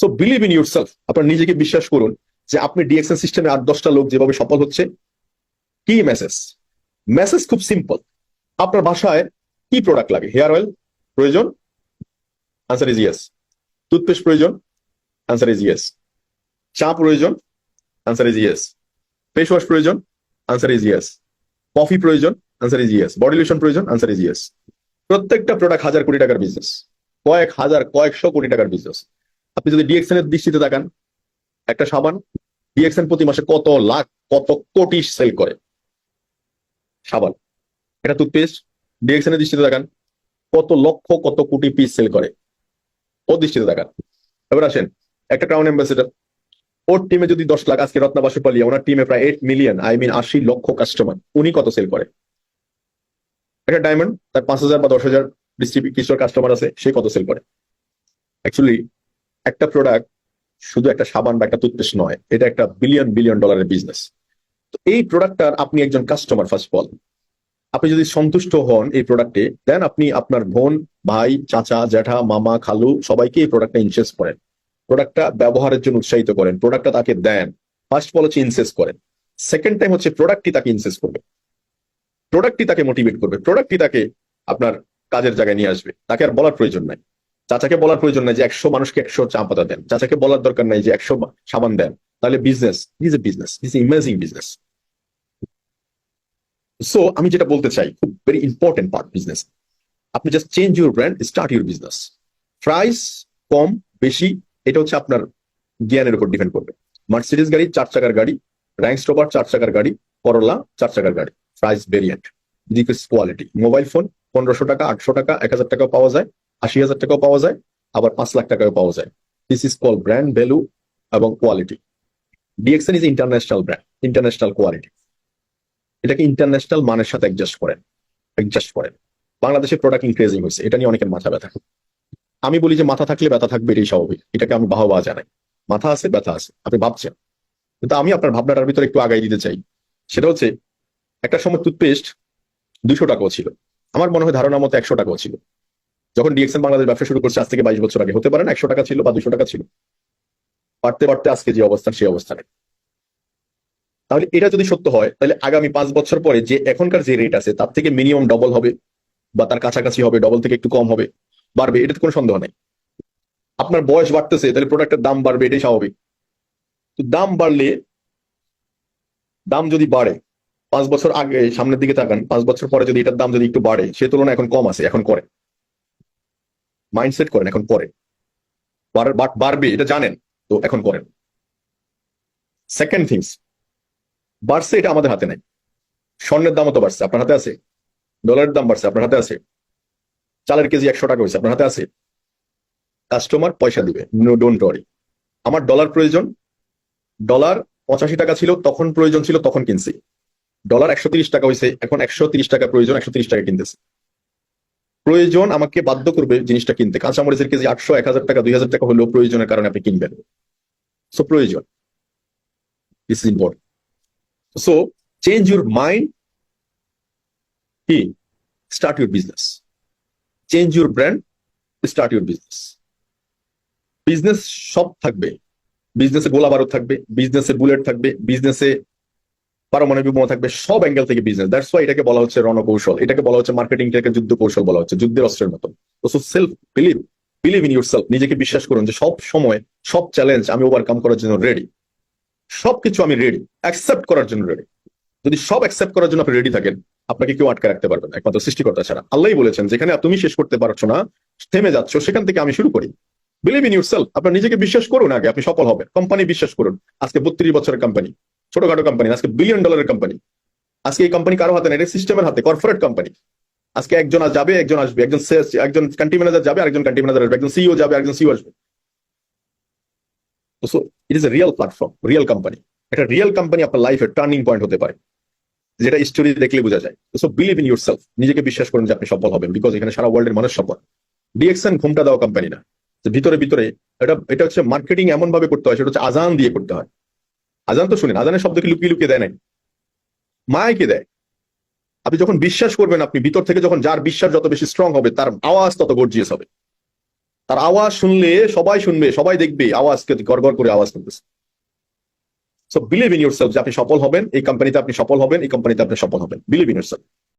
So believe in yourself আপনার নিজেকে বিশ্বাস করুন যে আপনি ডিএক্সএন সিস্টেমে আট, দশটা লোক যেভাবে সফল হচ্ছে, কি মেসেজ মেসেজ খুব সিম্পল আপনার বাসায় কি প্রোডাক্ট লাগে? হেয়ার অয়েল প্রয়োজন? আনসার ইজ ইয়েস টুথপেস্ট প্রয়োজন? আনসার ইজ ইয়েস চা প্রয়োজন? Answer is yes face wash প্রয়োজন? আনসার ইজ ইয়েস কফি প্রয়োজন? Answer is yes body lotion প্রয়োজন? আনসার ইজ ইয়েস প্রত্যেকটা প্রোডাক্ট হাজার কোটি টাকার বিজনেস কয়েক হাজার, কয়েকশো কোটি টাকার বিজনেস আপনি যদি ডিএক্সএন এর দৃষ্টিতে তাকান, একটা সাবান ডিএক্সএন প্রতি মাসে কত লাখ, কত কোটি সেল করে? সাবান। এটা টুথপেস্ট ডিএক্সএন এর দৃষ্টিতে তাকান, কত লক্ষ, কত কোটি পিস সেল করে? ও দৃষ্টিতে তাকান। এবার আসেন, একটা ক্রাউন অ্যাম্বাসেডার ওর টিমে যদি দশ লাখ, আজকে রত্না বাসু পালিয়া ওনার টিমে প্রায় এইট মিলিয়ন আই মিন আশি লক্ষ কাস্টমার উনি কত সেল করে? একটা ডায়মন্ড তার পাঁচ হাজার বা দশ হাজার ডিস্ট্রিবিউটর কাস্টমার আছে, সে কত সেল করে? অ্যাকচুয়ালি একটা প্রোডাক্ট শুধু একটা সাবান বা একটা টুথপেস্ট নয়, এটা একটা বিলিয়ন বিলিয়ন ডলারের বিজনেস তো এই প্রোডাক্টটার আপনি একজন কাস্টমার ফার্স্ট অফ অল আপনি যদি সন্তুষ্ট হন এই প্রোডাক্টে দেন আপনি আপনার বোন, ভাই, চাচা, জ্যাঠা, মামা, খালু, সবাইকে এই প্রোডাক্টটা ইনসেস করেন। প্রোডাক্টটা ব্যবহারের জন্য উৎসাহিত করেন প্রোডাক্টটা তাকে দেন। ফার্স্ট অল হচ্ছে ইনসেস করেন। সেকেন্ড টাইম হচ্ছে প্রোডাক্টটি তাকে ইনসেস করবে। প্রোডাক্টটি তাকে মোটিভেট করবে। প্রোডাক্টটি তাকে আপনার কাজের জায়গায় নিয়ে আসবে। তাকে আর বলার প্রয়োজন নাই। চাচাকে বলার প্রয়োজন নাই যে একশো মানুষকে একশো চা পাতা দেন। চাচাকে বলার দরকার নাই যে একশো সাবান দেন। তাহলে business is a business is amazing business so আমি যেটা বলতে চাই, খুব ভেরি ইম্পর্টেন্ট পার্ট বিজনেস আপনি just change your brand start your business price কম, বেশি, এটা হচ্ছে আপনার জ্ঞানের উপর ডিপেন্ড করবে। মার্সিডিস গাড়ি, চার চাকার গাড়ি র্যাঙ্ক স্টোপার চার চাকার গাড়ি করলা চার চাকার গাড়ি। Price variant this quality mobile phone পনেরোশো টাকা, আটশো টাকা, এক হাজার টাকাও পাওয়া যায়। আশি হাজার টাকাও পাওয়া যায়, আবার পাঁচ লাখ টাকাও পাওয়া যায়। This is call brand value এবং quality DXN is international brand international quality এটাকে ইন্টারন্যাশনাল মানের সাথে অ্যাডজাস্ট করেন অ্যাডজাস্ট করেন। বাংলাদেশের প্রোডাক্ট ইনক্রিজিং হয়েছে, এটা নিয়ে অনেকের মাথা ব্যথা। আমি বলি যে মাথা থাকলে ব্যথা থাকবে, এটাই স্বাভাবিক। এটাকে আমি বাহবা জানাই। মাথা আছে, ব্যথা আছে, আপনি ভাবছেন। কিন্তু আমি আপনার ভাবনাটার ভিতরে একটু আগাই দিতে চাই। সেটা হচ্ছে, একটা সময় টুথপেস্ট দুশো টাকাও ছিল। আমার মনে হয় ধারণা মতো একশো টাকাও ছিল। যখন ডিএক্সএন বাংলাদেশ ব্যবসা শুরু করছে, আজ থেকে বাইশ বছর আগে। হতে পারে না, একশো টাকা ছিল বা দুশো টাকা ছিল। পারতে পারতে আজকে যে অবস্থান, সেই অবস্থানে তাহলে এটা যদি সত্য হয়, তাহলে আগামী পাঁচ বছর পরে যে এখনকার যে রেট আছে, তার থেকে মিনিমাম ডবল হবে বা তার কাছাকাছি হবে ডবল থেকে একটু কম হবে, বাড়বে, এটাতে কোনো সন্দেহ নেই। আপনার বয়স বাড়তেছে, তাহলে প্রোডাক্টের দাম বাড়বে, এটাই স্বাভাবিক। তো দাম বাড়লে, দাম যদি বাড়ে, পাঁচ বছর আগে সামনের দিকে তাকান, পাঁচ বছর পরে যদি এটার দাম যদি একটু বাড়ে, সে তুলনায় এখন কম আছে, এখন করে। মাইন্ডসেট করেন, এখন করে বাড়বে এটা জানেন, তো এখন করেন। সেকেন্ড থিংস বাড়ছে এটা আমাদের হাতে নাই। স্বর্ণের দামও তো বাড়ছে, আপনার হাতে আছে। ডলারের দাম বাড়ছে, আপনার হাতে আছে। চালের কেজি একশো টাকা হয়েছে, আপনার হাতে আছে। কাস্টমার পয়সা দিবে, নো ডোন্ট ওয়ারি আমার ডলার প্রয়োজন, ডলার পঁচাশি টাকা ছিল, তখন প্রয়োজন ছিল, তখন কিনছি। ডলার একশো টাকা হয়েছে, এখন একশো টাকা প্রয়োজন, একশো টাকা কিনতেছে। প্রয়োজন আমাকে বাধ্য করবে জিনিসটা কিনতে। কাঁচামরিচের কেজি আটশো, এক হাজার টাকা, দুই হাজার টাকা হলেও প্রয়োজনের কারণে আপনি কিনবেন। সো প্রয়োজন। This is important so change your mind কি? Start your business change your brand start your business business সব থাকবে। বিজনেসে গোলা বারুদ থাকবে। বিজনেসে বুলেট থাকবে। বিজনেসে পারমাণবিক বোমা থাকবে সব অ্যাঙ্গেল থেকে বিজনেস দ্যাটস ওয়াই এটাকে বলা হচ্ছে রণকৌশল। এটাকে বলা হচ্ছে মার্কেটিংটাকে যুদ্ধ কৌশল বলা হচ্ছে, যুদ্ধের অস্ত্রের মতো। তো self believe believe in yourself নিজেকে বিশ্বাস করুন যে সব সময় সব চ্যালেঞ্জ আমি ওভারকাম করার জন্য রেডি সবকিছু আমি রেডি অ্যাকসেপ্ট করার জন্য রেডি যদি সব অ্যাকসেপ্ট করার জন্য আপনি রেডি থাকেন, আপনাকে কেউ আটকে রাখতে পারবেন একমাত্র সৃষ্টিকর্তা ছাড়া। আল্লাহ বলেছেন, যেখানে তুমি শেষ করতে পারছ না, থেমে যাচ্ছ, সেখান থেকে আমি শুরু করি। বিলিভ ইন ইউর সেলফ আপনার নিজেকে বিশ্বাস করুন আগে, আপনি সফল হবেন। কোম্পানি বিশ্বাস করুন। আজকে বত্রিশ বছরের কোম্পানি ছোটখাটো কোম্পানি আজকে বিলিয়ন ডলারের কোম্পানি আজকে এই কোম্পানি কারও হাতে নেই, এটা সিস্টেমের হাতে কর্পোরেট কোম্পানি আজকে একজন যাবে, একজন আসবে, একজন একজন কান্ট্রি ম্যানেজার যাবে, আরেকজন কান্ট্রি ম্যানেজার আসবে, একজন সিইও যাবে একজন সিইও আসবে। So it is a real platform real company একটা রিয়েল কোম্পানি আপনার লাইফের টার্নিং পয়েন্ট হতে পারে, যেটা স্টোরি দেখলে বোঝা যায়। So believe in yourself নিজেকে বিশ্বাস করুন যে আপনি সফল হবেন বিকজ এখানে সারা ওয়ার্ল্ডের মানুষ সফল। ডিএক্সএন ঘুমটা দেওয়া কোম্পানি না ভিতরে ভিতরে, এটা এটা হচ্ছে মার্কেটিং এমন ভাবে করতে হয়, সেটা হচ্ছে আজান দিয়ে করতে হয়। আজান তো শুনেন, আজানের শব্দকে লুকিয়ে লুকিয়ে দেয় নাই? মায়কে দেয়? আপনি যখন বিশ্বাস করবেন, আপনি ভিতর থেকে যখন যার বিশ্বাস যত বেশি স্ট্রং হবে, তার আওয়াজ তত গর্জিয়াস হবে। তার আওয়াজ শুনলে সবাই শুনবে, সবাই দেখবে, আওয়াজকে গড় করে আওয়াজ শুনতেছে so believe in yourself যে আপনি সফল হবেন, এই কোম্পানিতে আপনি সফল হবেন, এই কোম্পানিতে আপনি সফল হবেন। Believe in your